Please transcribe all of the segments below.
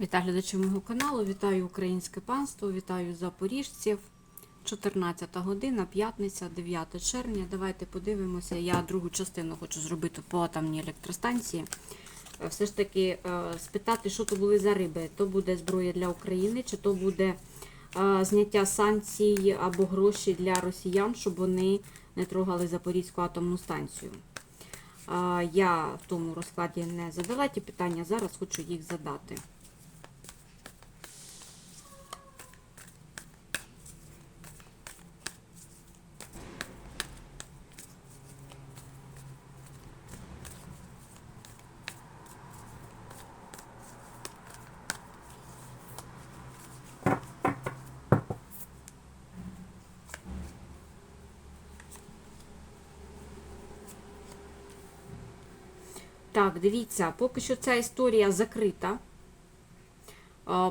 Вітаю глядачів мого каналу, вітаю українське панство, вітаю запоріжців. 14 година, п'ятниця, 9 червня. Давайте подивимося. Я другу частину хочу зробити по атомній електростанції. Е, Все ж таки е, спитати, що то були за риби. То буде зброя для України, чи то буде е, зняття санкцій або гроші для росіян, щоб вони не трогали Запорізьку атомну станцію. Я в тому розкладі не задала ті питання, зараз хочу їх задати. Так, дивіться, поки що ця історія закрита.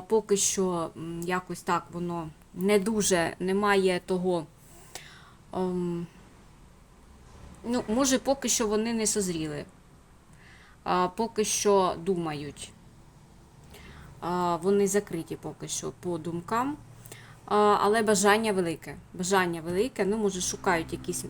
Поки що якось так воно не дуже немає того. ем, ну, може, поки що вони не созріли. Поки що думають. Вони закриті поки що по думкам. Але бажання велике. Бажання велике. Ну, може, шукають якісь.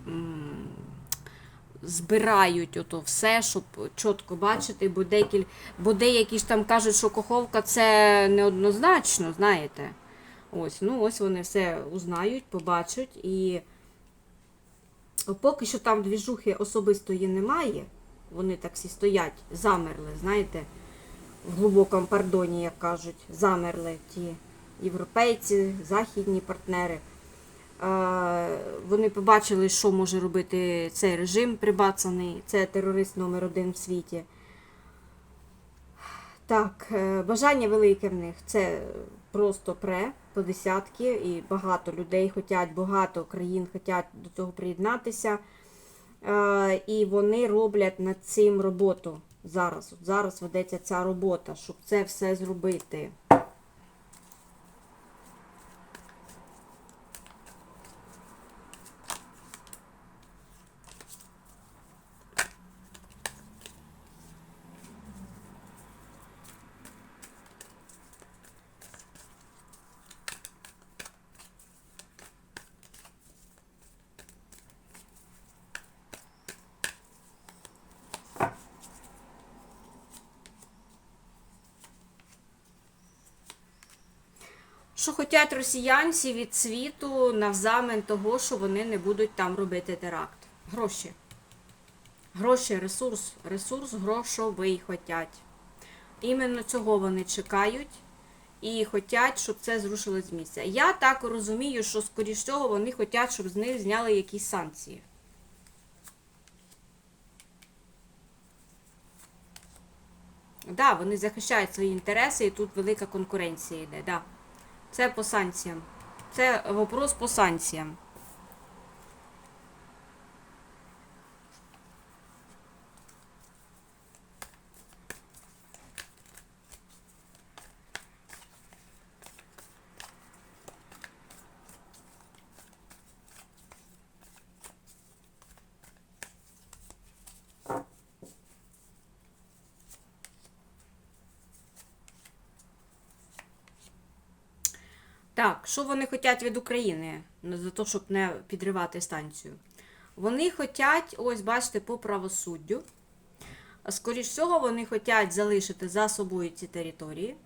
Збирають ото все, щоб чітко бачити, бо деякіль, бо деякі ж там кажуть, що коховка це неоднозначно, знаєте. Ось, ну ось вони все узнають, побачать. І поки що там двіжухи особистої немає. Вони так всі стоять, замерли, знаєте, в глибокому пардоні, як кажуть, замерли ті європейці, західні партнери. Вони побачили, що може робити цей режим прибацаний. Це терорист номер один в світі. Так, е, бажання велике в них. Це просто пре по десятки, і багато людей хочуть, багато країн хочуть до цього приєднатися. Е, І вони роблять над цим роботу зараз. От зараз ведеться ця робота, щоб це все зробити. Що хочуть росіянці від світу навзамен того, що вони не будуть там робити теракт. Гроші. Гроші, ресурс, ресурс грошовий хотять. Іменно цього вони чекають і хочуть, щоб це зрушило з місця. Я так розумію, що, скоріш всього, вони хочуть, щоб з них зняли якісь санкції. Так, да, вони захищають свої інтереси, і тут велика конкуренція йде. Да. Це по санкціям. Це вопрос по санкціям. Так, що вони хочуть від України Ну, за те, щоб не підривати станцію? Вони хочуть, ось бачите, по правосуддю. Скоріш всього, вони хочуть залишити за собою ці території.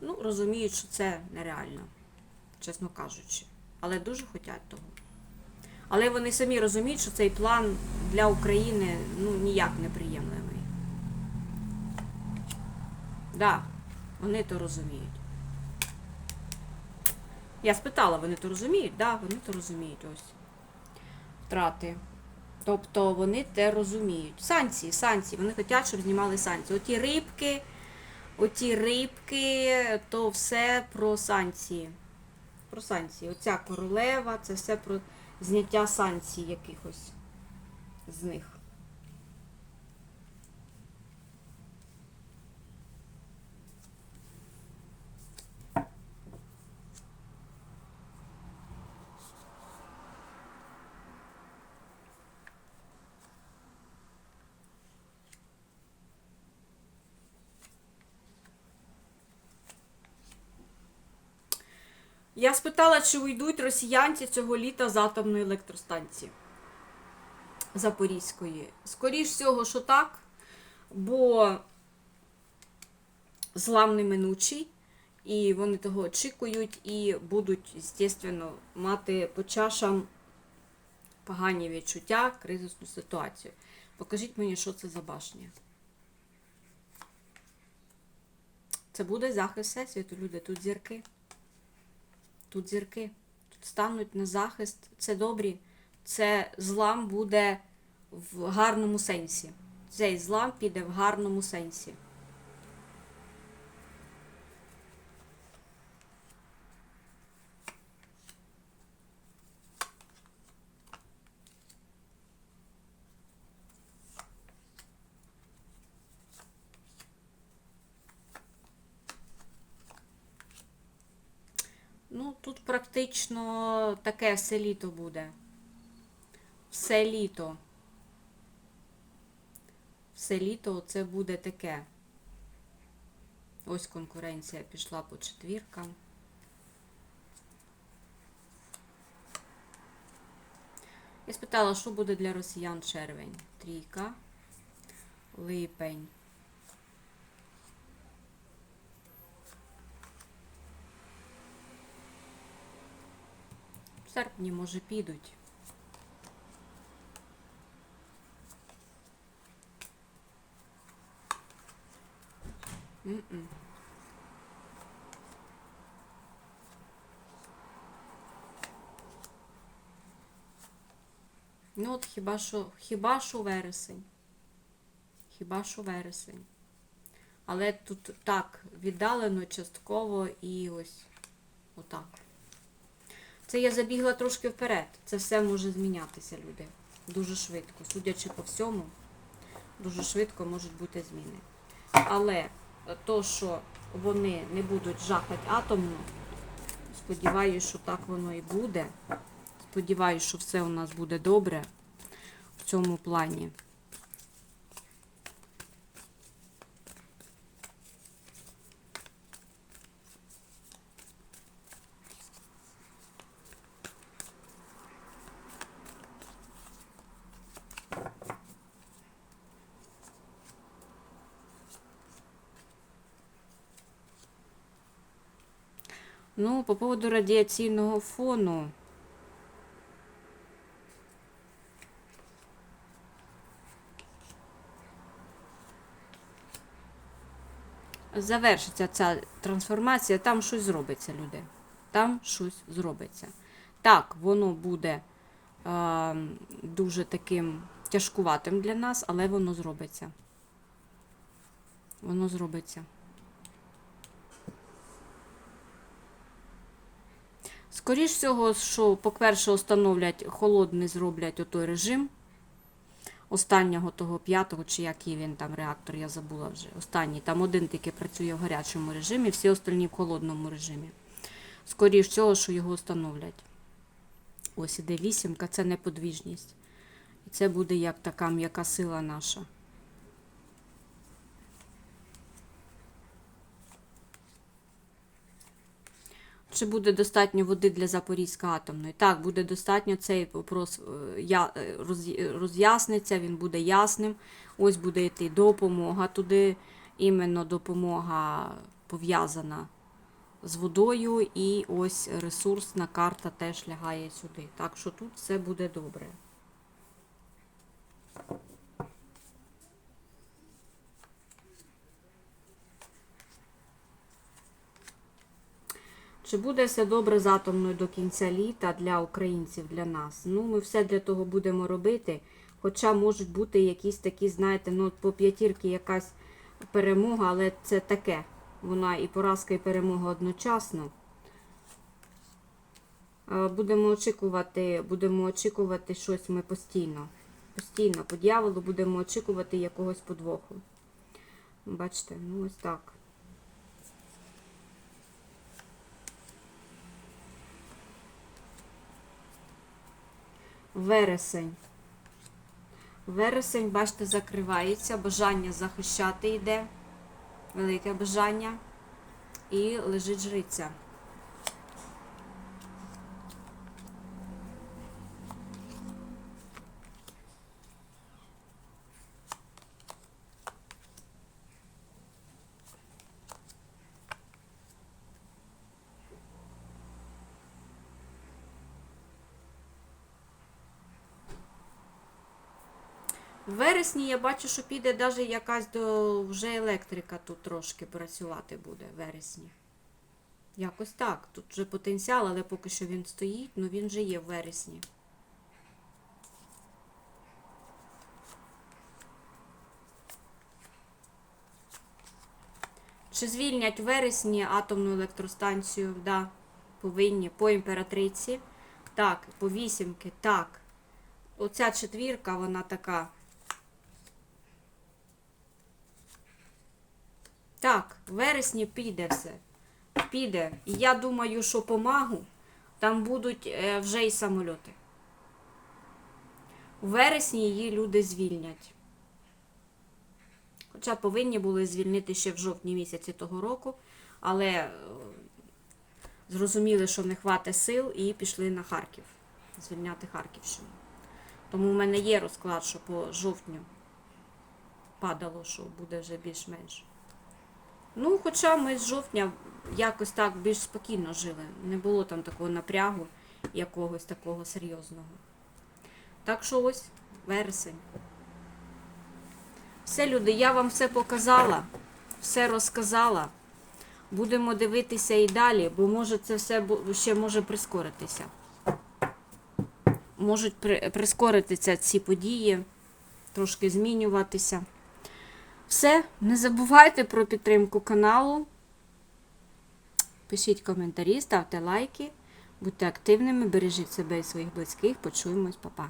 Ну, розуміють, що це нереально, чесно кажучи. Але дуже хочуть того. Але вони самі розуміють, що цей план для України ну, ніяк не приємливий. Так, да, вони то розуміють. Я спитала, вони то розуміють? Так, да, вони то розуміють ось. Втрати. Тобто вони те розуміють. Санкції, санкції. Вони хочуть, щоб знімали санкції. Оті рибки, оті рибки, то все про санкції. Про санкції. Оця королева, це все про зняття санкцій якихось з них. Я спитала, чи уйдуть росіянці цього літа з атомної електростанції Запорізької. Скоріш всього, що так, бо злам неминучий, і вони того очікують і будуть, звісно, мати по чашам погані відчуття, кризисну ситуацію. Покажіть мені, що це за башня. Це буде захист Всесвіту, люди. Тут зірки. Тут зірки. Тут стануть на захист. Це добрі. Це злам буде в гарному сенсі. Цей злам піде в гарному сенсі. Ну, тут практично таке все літо буде. Все літо. Все літо це буде таке. Ось конкуренція пішла по четвіркам. Я спитала, що буде для росіян червень? Трійка, липень. Серпні, може, підуть. М-м. Ну от хіба що, хіба що вересень. Хіба що вересень. Але тут так, віддалено, частково і ось отак. Це я забігла трошки вперед. Це все може змінятися, люди. Дуже швидко. Судячи по всьому, дуже швидко можуть бути зміни. Але то, що вони не будуть жахати атомну, сподіваюся, що так воно і буде. Сподіваюся, що все у нас буде добре в цьому плані. Ну, по поводу радіаційного фону. Завершиться ця трансформація, там щось зробиться, люди. Там щось зробиться. Так, воно буде е, дуже таким тяжкуватим для нас, але воно зробиться. Воно зробиться. Скоріш всього, що, по-перше, установлять холодний, зроблять отой режим останнього того п'ятого, чи який він там реактор, я забула вже. Останній. Там один тільки працює в гарячому режимі, всі остальні в холодному режимі. Скоріш всього, що його установлять. Ось іде вісімка, це неподвіжність. І це буде як така м'яка сила наша. Чи буде достатньо води для Запорізької атомної? Так, буде достатньо. Цей вопрос е, е, роз- роз'ясниться, він буде ясним. Ось буде йти допомога туди, іменно допомога пов'язана з водою, і ось ресурсна карта теж лягає сюди. Так що тут все буде добре. Чи буде все добре з атомною до кінця літа для українців, для нас? Ну, ми все для того будемо робити. Хоча можуть бути якісь такі, знаєте, ну по п'ятірки якась перемога, але це таке. Вона і поразка, і перемога одночасно. Е, Будемо очікувати, будемо очікувати щось ми постійно. Постійно по дьяволу будемо очікувати якогось подвоху. Бачите, ну ось так. Вересень. Вересень, бачите, закривається, бажання захищати йде. Велике бажання. І лежить жриця. В вересні я бачу, що піде навіть якась до вже електрика тут трошки працювати буде в вересні. Якось так. Тут вже потенціал, але поки що він стоїть, ну він же є в вересні. Чи звільнять вересні атомну електростанцію? Да, повинні. По імператриці. Так, по вісімки, так. Оця четвірка, вона така. Так, в вересні піде все. Піде. І я думаю, що по магу там будуть е, вже й самольоти. У вересні її люди звільнять. Хоча повинні були звільнити ще в жовтні місяці того року, але е, зрозуміли, що не хватить сил і пішли на Харків. Звільняти Харківщину. Тому в мене є розклад, що по жовтню падало, що буде вже більш-менш. Ну, хоча ми з жовтня якось так більш спокійно жили. Не було там такого напрягу, якогось такого серйозного. Так що ось вересень. Все, люди, я вам все показала, все розказала. Будемо дивитися і далі, бо може це все ще може прискоритися. Можуть при- прискоритися ці події, трошки змінюватися. Все, не забувайте про підтримку каналу. Пишіть коментарі, ставте лайки, будьте активними, бережіть себе і своїх близьких. Почуємось, па-па.